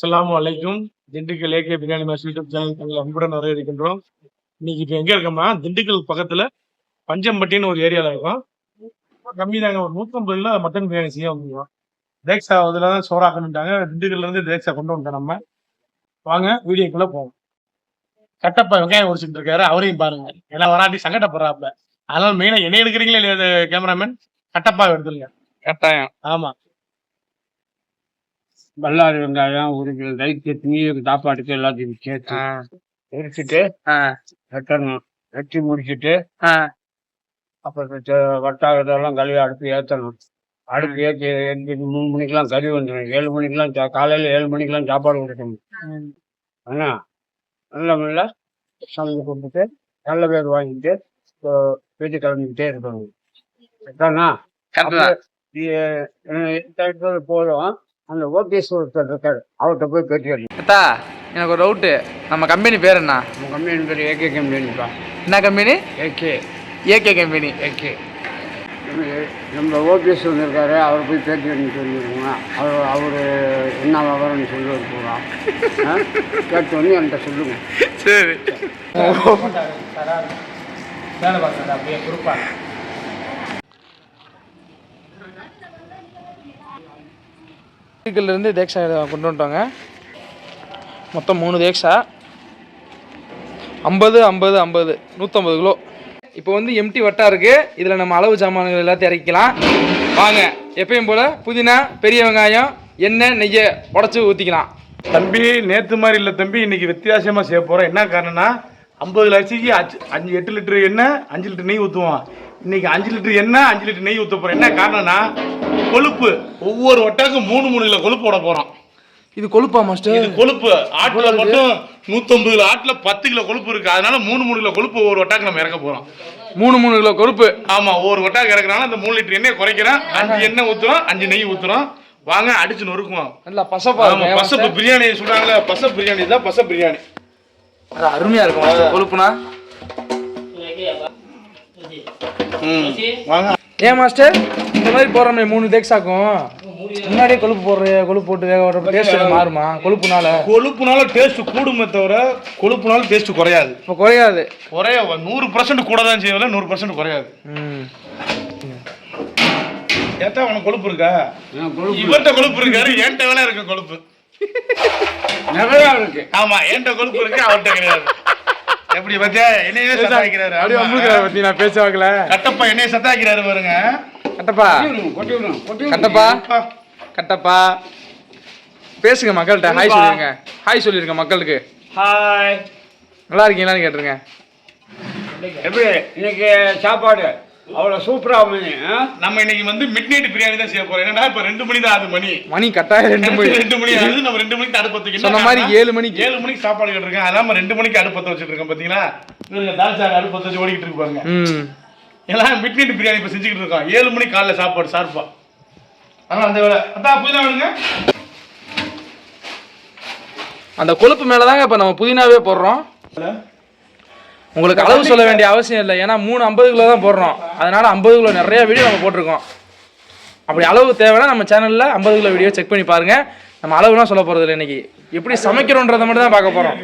அஸ்ஸலாமு அலைக்கும். Dindigul AK biryani mass YouTube channel உங்களை அன்புடன் வரவேற்கின்றோம். இன்னைக்கு இப்போ எங்க இருக்கோம்னா திண்டுக்கல் பக்கத்துல பஞ்சம்பட்டின்னு ஒரு ஏரியால இருக்கோம். கம்மி தாங்க ஒரு நூற்றம்பது கிலோ மட்டன் பிரியாணி செய்ய வந்துருக்கோம். தேக்ஸா அதில் தான் சோறாக்கணுட்டாங்க திண்டுக்கல்ல இருந்து தேக்ஸா கொண்டு வந்துட்டோம் நம்ம. வாங்க வீடியோக்குள்ள போவோம். கட்டப்பா வெங்காயம் உரிச்சுட்டு இருக்காரு. அவரையும் பாருங்க. ஏன்னா வராட்டி சங்கடப்படுறாப்ல அதனால மெயினா என்ன எடுக்கிறீங்களா கேமராமேன் கட்டப்பா எடுத்துருங்க. கட்டாயம். ஆமா. பல்லாரி வெங்காயம் ஒரு கிலோ ரைஸ் சட்னி சாப்பாட்டுக்கு எல்லாத்தையும் சேர்த்து எரிச்சிட்டு வெட்டணும். வெட்டி முடிச்சிட்டு அப்புறம் ச- வட்டா இதெல்லாம் கழுவி அடுப்பு ஏற்றணும் அடுப்பு ஏற்றி ஏற்றி மூணு மணிக்கெல்லாம் கறி வந்துடும் ஏழு மணிக்கெல்லாம் காலையில ஏழு மணிக்கெல்லாம் சாப்பாடு கொடுக்கணும். ஆனா நல்ல நல்ல சமைச்சு கொடுத்துட்டு நல்ல பேர் வாங்கிட்டு வீட்டு கிளம்பிக்கிட்டே இருக்கணும். போதும் அந்த ஓபிஎஸ் ஒருத்தர் இருக்காரு. அவர்கிட்ட போய் பேட்டி வரணும் அத்தா எனக்கு ஒரு டவுட்டு நம்ம கம்பெனி பேர் என்ன? நம்ம கம்பெனி பேர் ஏகே கம்பெனிப்பா என்ன company AK AK company AK நம்ம ஓபிஎஸ் ஒன்று இருக்காரு அவர் போய் பேட்டி வரணும் சொல்லிடுங்க அவர் அவர் என்ன விவரம்னு பூரா ஆ? கேட்டு வந்து என்கிட்ட சொல்லுங்க. சரி. வேலை பார்க்கறது அப்படியே பொறுப்பா இருந்து தேக்ஷா கொண்டு வந்துட்டோங்க. மொத்தம் மூணு தேக்ஷா ஐம்பது ஐம்பது ஐம்பது. நூற்றம்பது கிலோ. இப்போ வந்து எம்டி வட்டா இருக்கு. இதில் நம்ம அளவு சாமான்கள் எல்லாத்தையும் இறக்கிக்கலாம். வாங்க. எப்பயும் போல் புதினா பெரிய வெங்காயம் எண்ணெய் நெய்யை உடச்சி ஊற்றிக்கலாம் தம்பி நேத்து மாதிரி இல்லை தம்பி இன்னைக்கு வித்தியாசமா செய்ய போகிறோம் என்ன காரணம்னா ஐம்பது லட்சத்துக்கு அஞ்சு அஞ்சு எட்டு லிட்டரு எண்ணெய் அஞ்சு லிட்டர் நெய் ஊற்றுவோம் இன்னைக்கு அஞ்சு லிட்டர் எண்ணெய் அஞ்சு லிட்டர் நெய் ஊற்ற போறோம் என்ன காரணம்னா கொழுப்பு. ஒவ்வொரு வட்டாக்கும் மூணு மூணு கிலோ கொழுப்பு போட போறோம். இது கொழுப்பா மாஸ்டர்? இது கொழுப்பு. ஆட்டுல மட்டும் நூத்தம்பது கிலோ ஆட்டுல பத்து கிலோ கொழுப்பு இருக்கு. அதனால மூணு மூணு கிலோ கொழுப்பு ஒவ்வொரு வட்டாக்கு நம்ம இறக்க போறோம். மூணு மூணு கிலோ கொழுப்பு. ஆமா ஒவ்வொரு வட்டாக்கு இறக்குறனால அந்த மூணு லிட்டர் எண்ணெய் குறைக்கிறோம். அஞ்சு எண்ணெய் ஊத்துறோம் அஞ்சு நெய் ஊத்துறோம். வாங்க அடிச்சு நொறுக்குவோம். நல்லா பசப்பா ஆமா பசப்பு பிரியாணி சொல்றாங்களே பசப்பு பிரியாணி தான் பசப்பு பிரியாணி. அது அருமையா இருக்கும் கொழுப்புனா. வாங்க. ஏன் மாஸ்டர்? இந்த மாதிரி போடுறோமே மூணு தேக்ஸாக்கும் முன்னாடியே கொழுப்பு போடுற கொழுப்பு போட்டு வேக விடுற டேஸ்ட் மாறுமா? கொழுப்புனால. கொழுப்புனால டேஸ்ட் கூடுமே தவிர கொழுப்புனால டேஸ்ட் குறையாது. இப்போ குறையாது. குறைய நூறு பர்சன்ட் கூட தான் செய்யல நூறு பர்சன்ட் குறையாது. ஏத்தா உனக்கு கொழுப்பு இருக்கா? இவன்ட்ட கொழுப்பு இருக்காரு என்கிட்ட வேலை இருக்கு கொழுப்பு. நிறையா இருக்கு. ஆமா என்கிட்ட கொழுப்பு இருக்கு அவர்கிட்ட கிடையாது. எப்படி பத்தியா என்னையே சத்தாக்கிறாரு அப்படியே உங்களுக்கு பத்தி நான் பேச வைக்கல. கட்டப்பா என்னைய சத்தாக்கிறாரு பாருங்க. கட்டப்பா. கட்டப்பா. கட்டப்பா. பேசுங்க மக்கள்கிட்ட. ஹாய் சொல்லிருங்க. ஹாய் சொல்லிருங்க மக்களுக்கு. ஹாய் நல்லா இருக்கீங்களான்னு கேட்டுருங்க. எப்படி? இன்னைக்கு சாப்பாடு. அவ்வளோ சூப்பரா அமைஞ்சு ஆ? நம்ம இன்னைக்கு வந்து மிட் நைட் பிரியாணி தான் செய்ய போறோம். என்னடா இப்ப ரெண்டு மணி தான் ஆகுது மணி. மணி கட்டாயம் ரெண்டு மணி. ரெண்டு மணி ஆகுது நம்ம ரெண்டு மணிக்கு அடுப்பு பத்து சொன்ன மாதிரி ஏழு மணிக்கு. ஏழு மணிக்கு சாப்பாடு கேட்டிருக்கேன். அதான் நம்ம ரெண்டு மணிக்கு அடுப்பு பத்த வச்சுட்டு இருக்கோம் பாத்தீங்களா? இவங்க தால்சாக அடுப்பு பத்த வச்சு ஓடிக்கிட்டு இருக்கு பாருங்க ம். எல்லாம் மிட் நைட் பிரியாணி இப்ப செஞ்சுக்கிட்டு இருக்கோம். ஏழு மணிக்கு காலைல சாப்பாடு சார்பா. ஆனா அந்த வேலை. அதான் புதினா வேணுங்க? அந்த கொழுப்பு மேலே தாங்க இப்போ நம்ம புதினாவே போடுறோம். உங்களுக்கு அளவு சொல்ல வேண்டிய அவசியம் இல்லை. ஏன்னா மூணு ஐம்பது கிலோ தான் போடுறோம். அதனால ஐம்பது கிலோ நிறைய வீடியோ நம்ம போட்டிருக்கோம். அப்படி அளவு தேவைன்னா நம்ம சேனலில் ஐம்பது கிலோ வீடியோ செக் பண்ணி பாருங்க. நம்ம அளவுலாம் சொல்ல போகிறது இல்லை இன்னைக்கு. எப்படி சமைக்கிறோன்றதை மட்டும் தான் பார்க்க போகிறோம்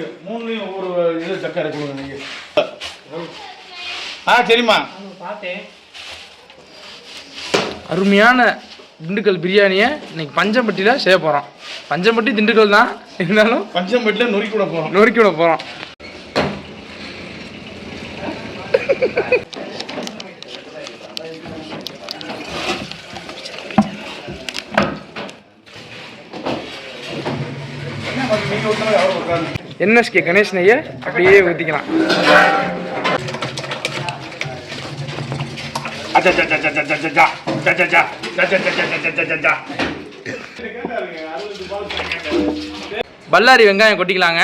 ஆ சரிம்மா. அருமையான திண்டுக்கல் பிரியாணியை இன்னைக்கு பஞ்சம்பட்டியில் செய்ய போகிறோம் பஞ்சம்பட்டி திண்டுக்கல் தான். இருந்தாலும் பஞ்சம்பட்டில நொறுக்கி கூட போறோம். நொறுக்கி விட போகிறோம் நீங்க ஒரு நாள் அவர் உட்காந்து என்எஸ்கே கணேஷ் நெய்யை அப்படியே ஊற்றிக்கலாம் பல்லாரி வெங்காயம் கொட்டிக்கலாங்க.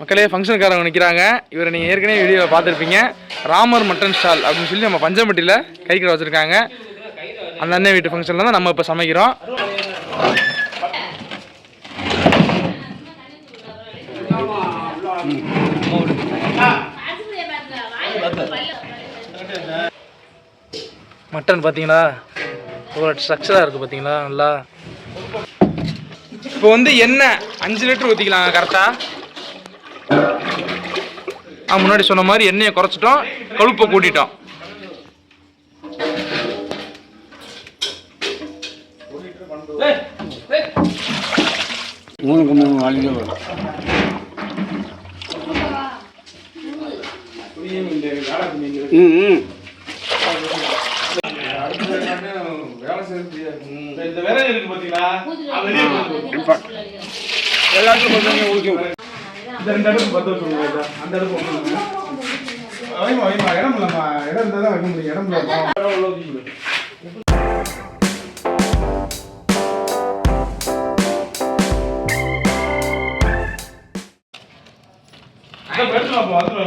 மக்களே ஃபங்க்ஷனுக்காரங்க நிற்கிறாங்க இவரை நீங்கள் ஏற்கனவே வீடியோவில் பார்த்துருப்பீங்க. ராமர் மட்டன் ஸ்டால் அப்படின்னு சொல்லி நம்ம பஞ்சம்பட்டியில் கைக்கிற வச்சுருக்காங்க. அந்த அண்ணன் வீட்டு ஃபங்க்ஷனில் தான் நம்ம இப்போ சமைக்கிறோம். மட்டன் பார்த்தீங்களா? ஒரு ஸ்ட்ரக்சராக இருக்குது பார்த்தீங்களா? நல்லா. இப்போ வந்து எண்ணெய் அஞ்சு லிட்டர் ஊற்றிக்கலாம் கரெக்டாக முன்னாடி சொன்ன மாதிரி எண்ணெயை குறைச்சிட்டோம் கொழுப்பை கூட்டிட்டோம். மூணுக்கு மூணு வாலிங்க வரும் எல்லாத்துக்கும் கொஞ்சம் கொஞ்சம் இந்த ரெண்டு அடுப்பு பத்து சொல்லுங்க அந்த அடுப்பு வைமா வைமா இடம் இடம் இருந்தால் தான் வைக்க முடியும் இடம் இல்ல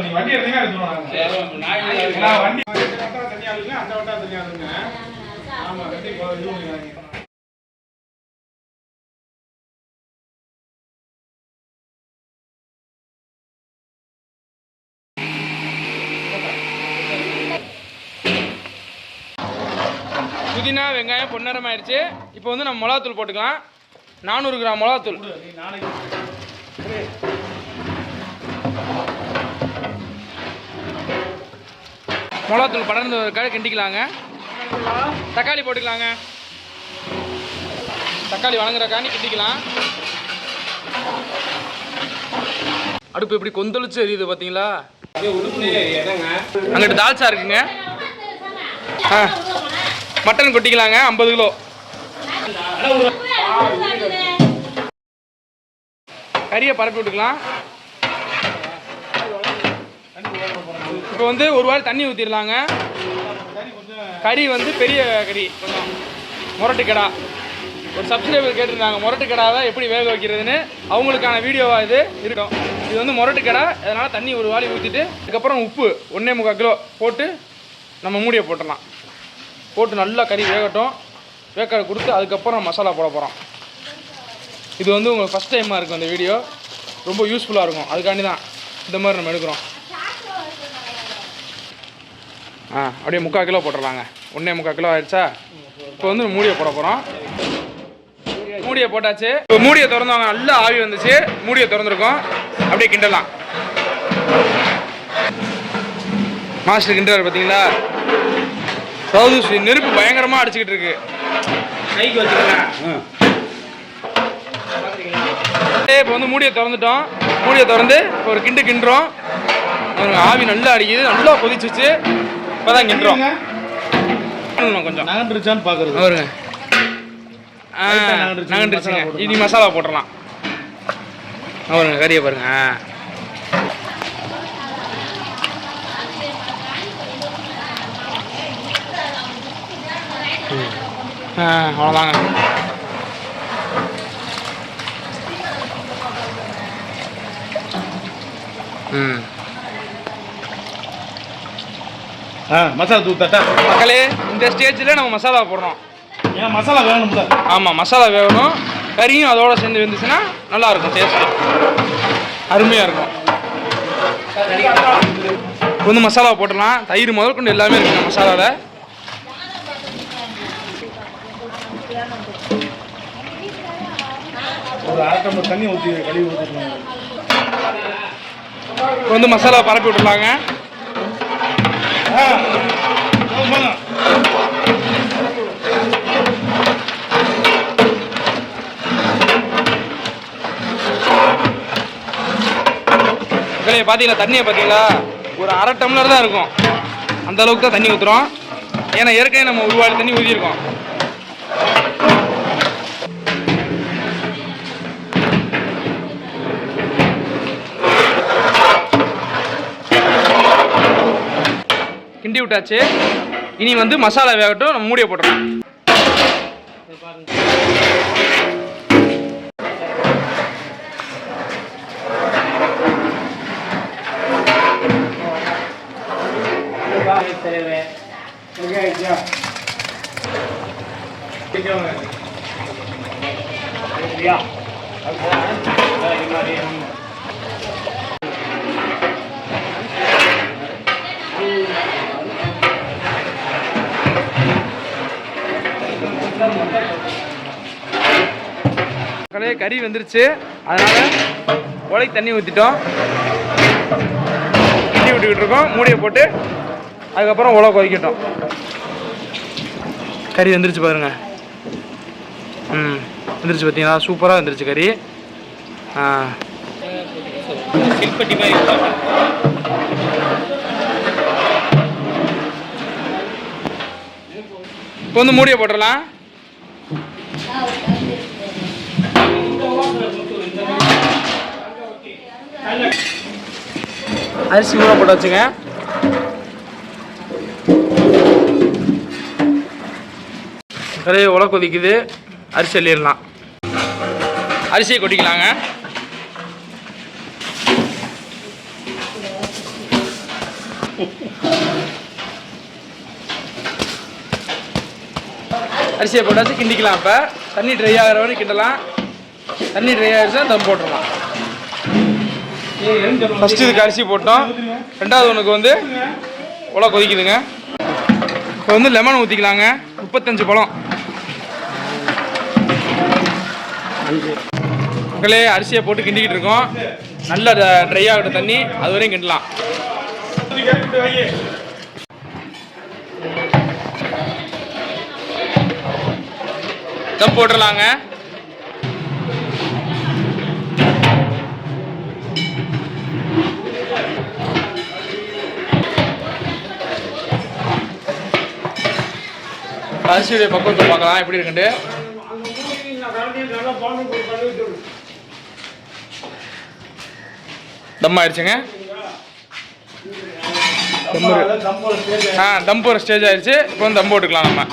நீங்க வண்டி எடுத்தீங்கன்னா எடுத்துருவாங்க வண்டி வட்டம் அந்த வட்டம் இது பண்ணிக்கிறாங்க புதினா வெங்காயம் பொன்னரம் ஆயிடுச்சு இப்போ வந்து நம்ம மிளகாத்தூள் போட்டுக்கலாம். நானூறு கிராம் மிளகாத்தூள் நீ நாளைக்கு மிளகாத்தூள் படர்ந்ததுக்காக கிண்டிக்கலாங்க. தக்காளி போட்டுக்கலாங்க. தக்காளி வணங்குறக்காண்டி கிண்டிக்கலாம். அடுப்பு எப்படி கொந்தளிச்சு எரியுது பார்த்தீங்களா அங்கிட்டு தால்ச்சா இருக்குங்க. ஆ மட்டன் கொட்டிக்கலாங்க ஐம்பது கிலோ. கறியை பரப்பி விட்டுக்கலாம். இப்போ வந்து ஒரு வாரம் தண்ணி ஊற்றிடலாங்க கறி வந்து பெரிய கறி. கொஞ்சம் முரட்டு கடா ஒரு சப்ஸ்கிரைபர் கேட்டிருந்தாங்க முரட்டு கடாவை எப்படி வேக வைக்கிறதுன்னு. அவங்களுக்கான வீடியோவாக இது. இருக்கும். இது வந்து முரட்டு கடா அதனால் தண்ணி ஒரு வாளி ஊற்றிட்டு அதுக்கப்புறம் உப்பு ஒன்றே முக்கால் கிலோ போட்டு நம்ம மூடியை போட்டுடலாம். போட்டு நல்லா கறி வேகட்டும். வேக்க கொடுத்து அதுக்கப்புறம் மசாலா போட போகிறோம் இது வந்து உங்களுக்கு ஃபஸ்ட் டைமாக இருக்கும் அந்த வீடியோ ரொம்ப யூஸ்ஃபுல்லாக இருக்கும். அதுக்காண்டி தான் இந்த மாதிரி நம்ம எடுக்கிறோம். ஆ அப்படியே முக்கால் கிலோ போட்டுடலாங்க. ஒன்றே முக்கால் கிலோ ஆயிடுச்சா? இப்போ வந்து மூடியை போட போகிறோம் மூடியை போட்டாச்சு. இப்போ மூடியை திறந்தவங்க நல்லா ஆவி வந்துச்சு. மூடியை திறந்துருக்கோம். அப்படியே கிண்டலாம். மாஸ்டர் கிண்டர் பார்த்தீங்களா சவுது நெருப்பு பயங்கரமாக அடிச்சுக்கிட்டு இருக்கு. கைக்கு வச்சுக்கலாம் இப்போ வந்து மூடியை திறந்துட்டோம். மூடியை திறந்து இப்போ ஒரு கிண்டு கிண்டுறோம். ஆவி நல்லா அடிக்குது. நல்லா கொதிச்சுச்சு. இப்போதான் கிண்டுறோம் கொஞ்சம். நகண்டுருச்சான்னு பாக்குறது. வருங்க நகண்டுருச்சுங்க இனி மசாலா போட்டுடலாம் பாருங்க கறியை பாருங்க. அவ்வளோதாங்க ம் ஆ மசாலா தூள் தட்டா? மக்களே இந்த ஸ்டேஜில் நம்ம மசாலா போடுறோம் ஏன்னா மசாலா வேணும்ல ஆமாம் மசாலா வேகணும் கறியும் அதோட சேர்ந்து வெந்துச்சுன்னா நல்லா இருக்கும் டேஸ்ட்டு அருமையாக இருக்கும். இப்போ வந்து மசாலா போட்டுடலாம். தயிர் முதல் கொண்டு எல்லாமே இருக்குங்க மசாலாவில் ஒரு அரை டம்ளர் தண்ணி ஊற்றி கழுவி இப்போ வந்து மசாலா பரப்பி விட்டுலாங்க பார்த்தீங்களா தண்ணியை பார்த்தீங்களா ஒரு அரை டம்ளர் தான் இருக்கும். அந்த அளவுக்கு தான் தண்ணி ஊற்றுறோம் ஏன்னா ஏற்கனவே நம்ம ஒரு வாளி தண்ணி ஊற்றிருக்கோம் கிண்டி விட்டாச்சு இனி வந்து மசாலா வேகட்டும் நம்ம மூடியை போட்டுறோம் Yeah. மக்களே கறி வெந்துருச்சு. அதனால உலைக்கு தண்ணி ஊற்றிட்டோம் கிண்டி விட்டுக்கிட்டு இருக்கோம். மூடியை போட்டு அதுக்கப்புறம் உலை கொதிக்கட்டும். கறி வெந்துருச்சு பாருங்க. ம் வெந்துருச்சு பார்த்தீங்களா சூப்பராக வெந்துருச்சு கறி. ஆ. சில்பட்டி மாதிரி இப்போ வந்து மூடியை போட்டுடலாம் அரிசி ஊற போட்டு வச்சுங்க. கரையை உல கொதிக்குது. அரிசி அள்ளிடலாம். அரிசியை கொட்டிக்கலாங்க. அரிசியை போட்டாச்சு கிண்டிக்கலாம் இப்போ தண்ணி ட்ரை ஆகிற வரைக்கும் கிண்டலாம். தண்ணி ட்ரை ஆகிடுச்சா தம் போட்டுடலாம். ஃபஸ்ட்டு இதுக்கு அரிசி போட்டோம். ரெண்டாவது ஒன்றுக்கு வந்து உலை கொதிக்குதுங்க. இப்போ வந்து லெமன் ஊற்றிக்கலாங்க முப்பத்தஞ்சு பழம். மக்களே அரிசியை போட்டு கிண்டிக்கிட்டு இருக்கோம். நல்லா ட்ரை ஆகிட்ட தண்ணி அது வரையும் கிண்டலாம். தம் போட்டுடலாங்க. அரிசியுடைய பக்குவத்தை பார்க்கலாம். எப்படி இருக்குன்ட்டு? தம் ஆயிடுச்சுங்க. ஆ தம் போகிற ஸ்டேஜ் ஆயிடுச்சு. இப்போ வந்து தம் போட்டுக்கலாம் நம்ம.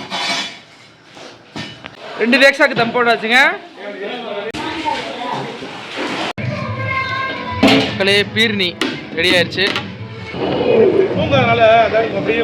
ரெண்டு ரேக்ஸாக்கு தம் போட்டாச்சுங்க. மக்களே பீர்னி ரெடி ஆயிடுச்சு. அப்படியே